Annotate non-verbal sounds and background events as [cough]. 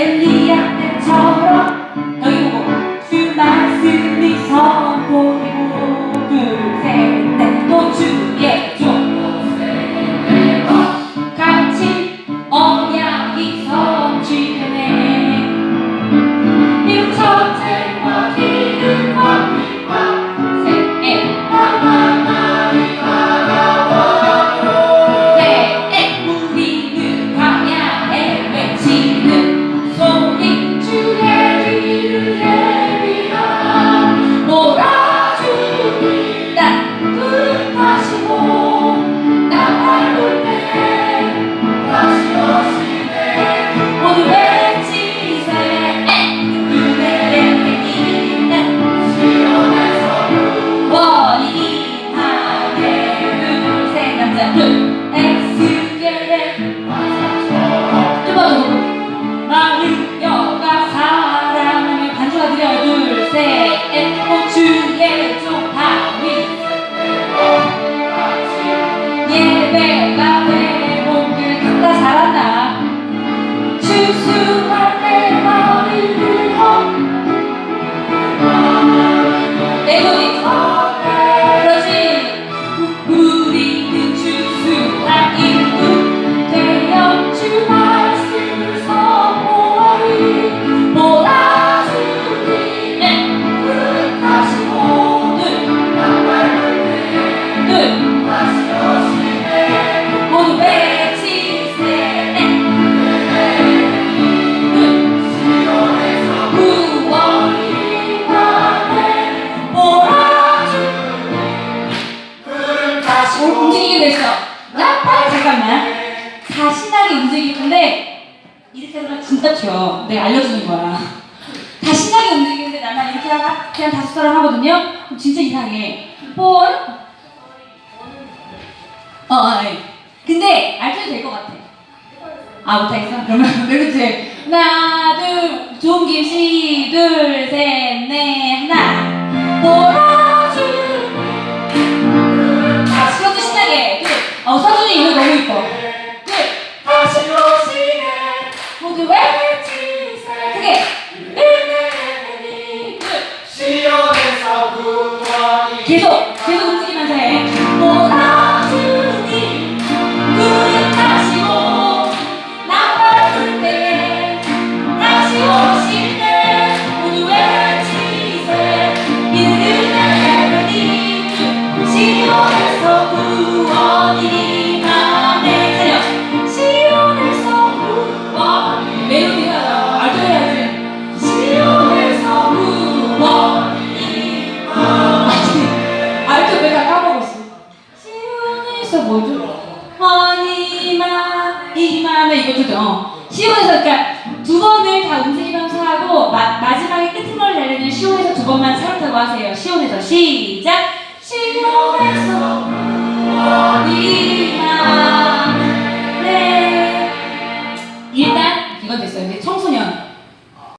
엘리야 내 다시 움직이게 됐어. 나팔 잠깐만. 다 신나게 움직일 건데 이렇게 하면 진짜 튀어. 내가 알려주는 거야. 다 신나게 움직이는데 나만 이렇게 하가 그냥 다섯 사람 하거든요. 진짜 이상해. 볼. 어, 어, 예. 근데 알려도 될 것 같아. 아 못하겠어? 그러면 [laughs] 왜 그치? 하나 둘 좋은 김씨 둘셋 넷 하나 몰 어, 서준이 이 다음에 이것도 어. 시오에서 그러니까 두 번을 다 움직이면서 하고 마, 마지막에 끝머리 내리는 시오에서 두 번만 사용다고 하세요. 시오에서 시작. 시오에서 어디